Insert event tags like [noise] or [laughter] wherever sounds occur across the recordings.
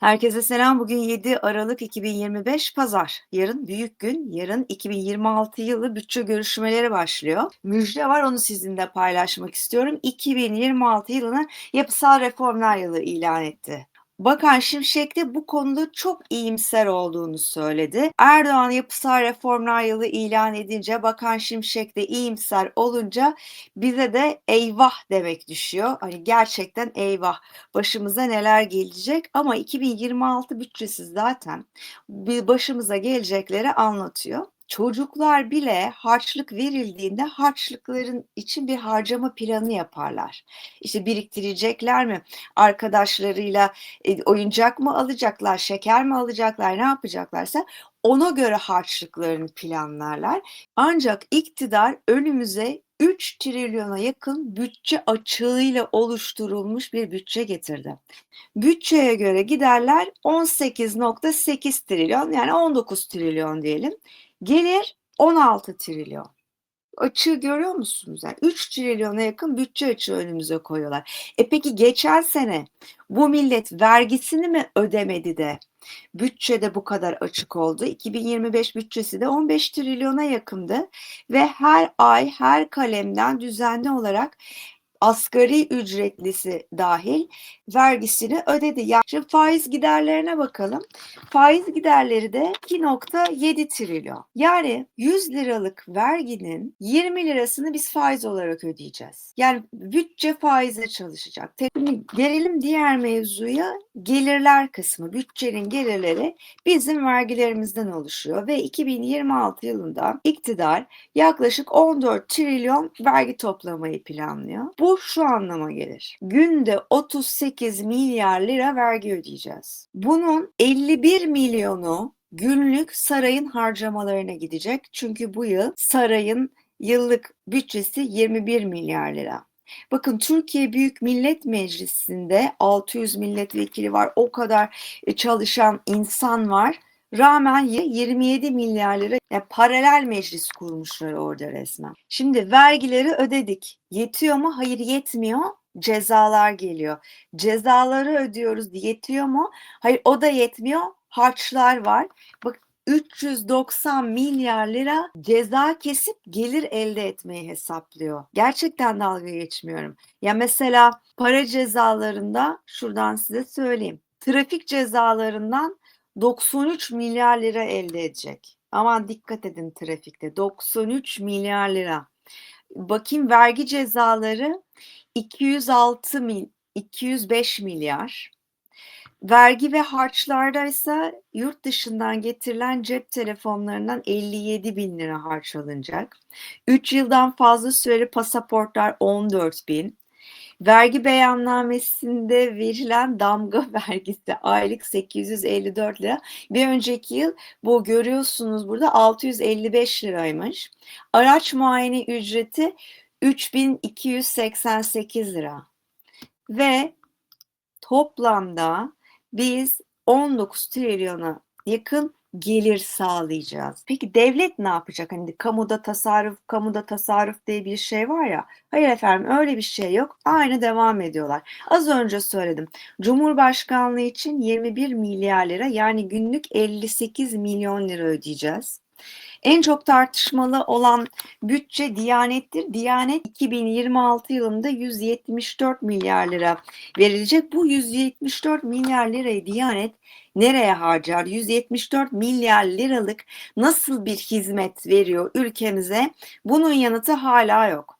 Herkese selam. Bugün 7 Aralık 2025 Pazar. Yarın büyük gün. Yarın 2026 yılı bütçe görüşmeleri başlıyor. Müjde var onu sizinle paylaşmak istiyorum. 2026 yılını yapısal reformlar yılı ilan etti. Bakan Şimşek de bu konuda çok iyimser olduğunu söyledi. Erdoğan yapısal reformlar yılı ilan edince Bakan Şimşek de iyimser olunca bize de eyvah demek düşüyor. Hani gerçekten eyvah başımıza neler gelecek ama 2026 bütçesi zaten başımıza gelecekleri anlatıyor çocuklar bile harçlık verildiğinde harçlıkların için bir harcama planı yaparlar. İşte biriktirecekler mi? Arkadaşlarıyla e, oyuncak mı alacaklar, şeker mi alacaklar, ne yapacaklarsa ona göre harçlıklarını planlarlar. Ancak iktidar önümüze 3 trilyona yakın bütçe açığıyla oluşturulmuş bir bütçe getirdi. Bütçeye göre giderler 18.8 trilyon yani 19 trilyon diyelim. Gelir 16 trilyon. Açığı görüyor musunuz? Yani 3 trilyona yakın bütçe açığı önümüze koyuyorlar. E peki geçen sene bu millet vergisini mi ödemedi de bütçede bu kadar açık oldu? 2025 bütçesi de 15 trilyona yakındı ve her ay her kalemden düzenli olarak asgari ücretlisi dahil vergisini ödedi. Yani şimdi faiz giderlerine bakalım. Faiz giderleri de 2.7 trilyon. Yani 100 liralık verginin 20 lirasını biz faiz olarak ödeyeceğiz. Yani bütçe faize çalışacak. Şimdi gelelim diğer mevzuya gelirler kısmı. Bütçenin gelirleri bizim vergilerimizden oluşuyor ve 2026 yılında iktidar yaklaşık 14 trilyon vergi toplamayı planlıyor. Bu şu anlama gelir. Günde 38 milyar lira vergi ödeyeceğiz. Bunun 51 milyonu günlük sarayın harcamalarına gidecek. Çünkü bu yıl sarayın yıllık bütçesi 21 milyar lira. Bakın Türkiye Büyük Millet Meclisi'nde 600 milletvekili var. O kadar e, çalışan insan var. Rağmen 27 milyar lira yani paralel meclis kurmuşlar orada resmen. Şimdi vergileri ödedik. Yetiyor mu? Hayır yetmiyor. Cezalar geliyor. Cezaları ödüyoruz. Yetiyor mu? Hayır o da yetmiyor. Harçlar var. Bak 390 milyar lira ceza kesip gelir elde etmeyi hesaplıyor. Gerçekten dalga geçmiyorum. Ya mesela para cezalarında şuradan size söyleyeyim. Trafik cezalarından 93 milyar lira elde edecek. Aman dikkat edin trafikte. 93 milyar lira. Bakayım vergi cezaları 206 mil 205 milyar. Vergi ve harçlarda ise yurt dışından getirilen cep telefonlarından 57 bin lira harç alınacak. 3 yıldan fazla süreli pasaportlar 14 bin. Vergi beyannamesinde verilen damga [laughs] vergisi aylık 854 lira. Bir önceki yıl bu görüyorsunuz burada 655 liraymış. Araç muayene ücreti 3288 lira. Ve toplamda biz 19 trilyona yakın gelir sağlayacağız. Peki devlet ne yapacak? Hani kamuda tasarruf, kamuda tasarruf diye bir şey var ya. Hayır efendim öyle bir şey yok. Aynı devam ediyorlar. Az önce söyledim. Cumhurbaşkanlığı için 21 milyar lira yani günlük 58 milyon lira ödeyeceğiz. En çok tartışmalı olan bütçe Diyanet'tir. Diyanet 2026 yılında 174 milyar lira verilecek. Bu 174 milyar lirayı Diyanet nereye harcar? 174 milyar liralık nasıl bir hizmet veriyor ülkemize? Bunun yanıtı hala yok.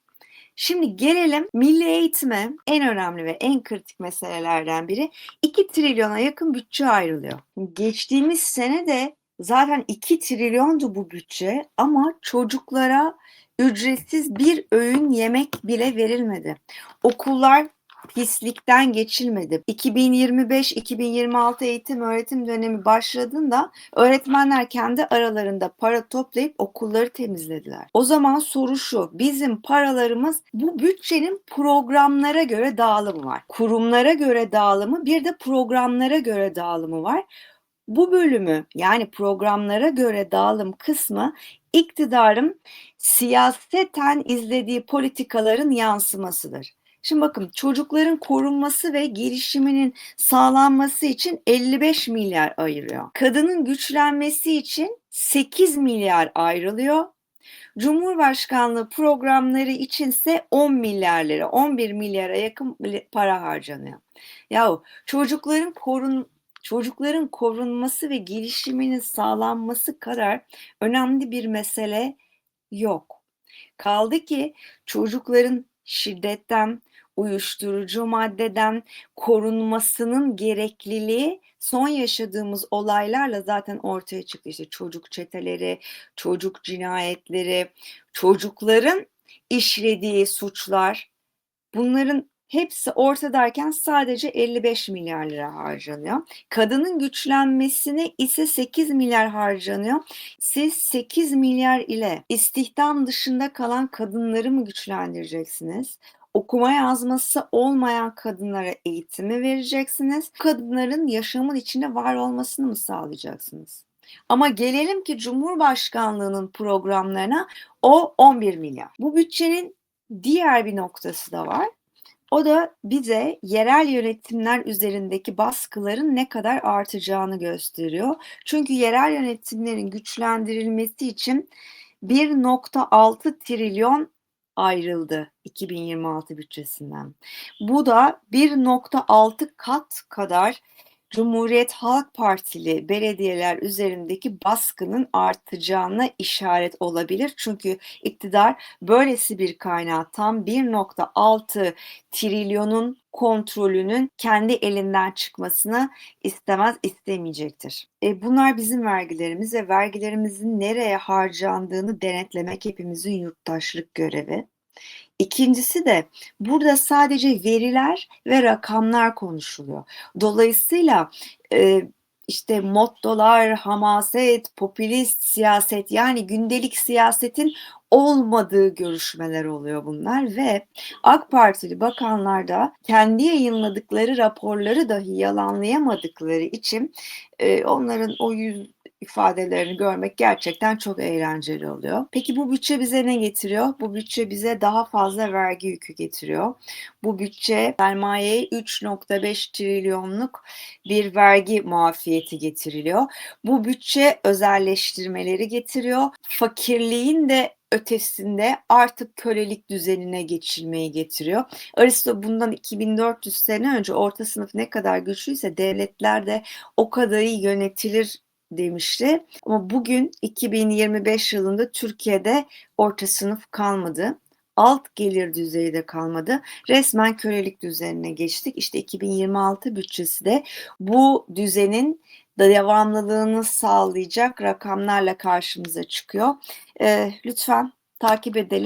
Şimdi gelelim milli eğitime en önemli ve en kritik meselelerden biri 2 trilyona yakın bütçe ayrılıyor. Geçtiğimiz sene de zaten 2 trilyondu bu bütçe ama çocuklara ücretsiz bir öğün yemek bile verilmedi. Okullar pislikten geçilmedi. 2025-2026 eğitim öğretim dönemi başladığında öğretmenler kendi aralarında para toplayıp okulları temizlediler. O zaman soru şu, bizim paralarımız bu bütçenin programlara göre dağılımı var. Kurumlara göre dağılımı bir de programlara göre dağılımı var. Bu bölümü yani programlara göre dağılım kısmı iktidarın siyaseten izlediği politikaların yansımasıdır. Şimdi bakın çocukların korunması ve gelişiminin sağlanması için 55 milyar ayırıyor. Kadının güçlenmesi için 8 milyar ayrılıyor. Cumhurbaşkanlığı programları içinse 10 milyar lira, 11 milyara yakın para harcanıyor. Yahu çocukların korun çocukların korunması ve gelişiminin sağlanması kadar önemli bir mesele yok. Kaldı ki çocukların şiddetten, uyuşturucu maddeden korunmasının gerekliliği son yaşadığımız olaylarla zaten ortaya çıktı. İşte çocuk çeteleri, çocuk cinayetleri, çocukların işlediği suçlar bunların hepsi ortadayken sadece 55 milyar lira harcanıyor. Kadının güçlenmesine ise 8 milyar harcanıyor. Siz 8 milyar ile istihdam dışında kalan kadınları mı güçlendireceksiniz? okuma yazması olmayan kadınlara eğitimi vereceksiniz. Kadınların yaşamın içinde var olmasını mı sağlayacaksınız? Ama gelelim ki Cumhurbaşkanlığının programlarına o 11 milyar. Bu bütçenin diğer bir noktası da var. O da bize yerel yönetimler üzerindeki baskıların ne kadar artacağını gösteriyor. Çünkü yerel yönetimlerin güçlendirilmesi için 1.6 trilyon ayrıldı 2026 bütçesinden. Bu da 1.6 kat kadar Cumhuriyet Halk Partili belediyeler üzerindeki baskının artacağına işaret olabilir. Çünkü iktidar böylesi bir kaynağı tam 1.6 trilyonun kontrolünün kendi elinden çıkmasını istemez, istemeyecektir. E bunlar bizim vergilerimiz ve vergilerimizin nereye harcandığını denetlemek hepimizin yurttaşlık görevi. İkincisi de burada sadece veriler ve rakamlar konuşuluyor. Dolayısıyla e, işte mottolar, hamaset, popülist siyaset yani gündelik siyasetin olmadığı görüşmeler oluyor bunlar ve AK Partili bakanlar da kendi yayınladıkları raporları dahi yalanlayamadıkları için e, onların o yüz ifadelerini görmek gerçekten çok eğlenceli oluyor. Peki bu bütçe bize ne getiriyor? Bu bütçe bize daha fazla vergi yükü getiriyor. Bu bütçe sermayeye 3.5 trilyonluk bir vergi muafiyeti getiriliyor. Bu bütçe özelleştirmeleri getiriyor. Fakirliğin de ötesinde artık kölelik düzenine geçilmeyi getiriyor. Aristo bundan 2400 sene önce orta sınıf ne kadar güçlüyse devletler de o kadar iyi yönetilir demişti. Ama bugün 2025 yılında Türkiye'de orta sınıf kalmadı. Alt gelir düzeyi de kalmadı. Resmen kölelik düzenine geçtik. İşte 2026 bütçesi de bu düzenin devamlılığını sağlayacak rakamlarla karşımıza çıkıyor. Ee, lütfen takip edelim.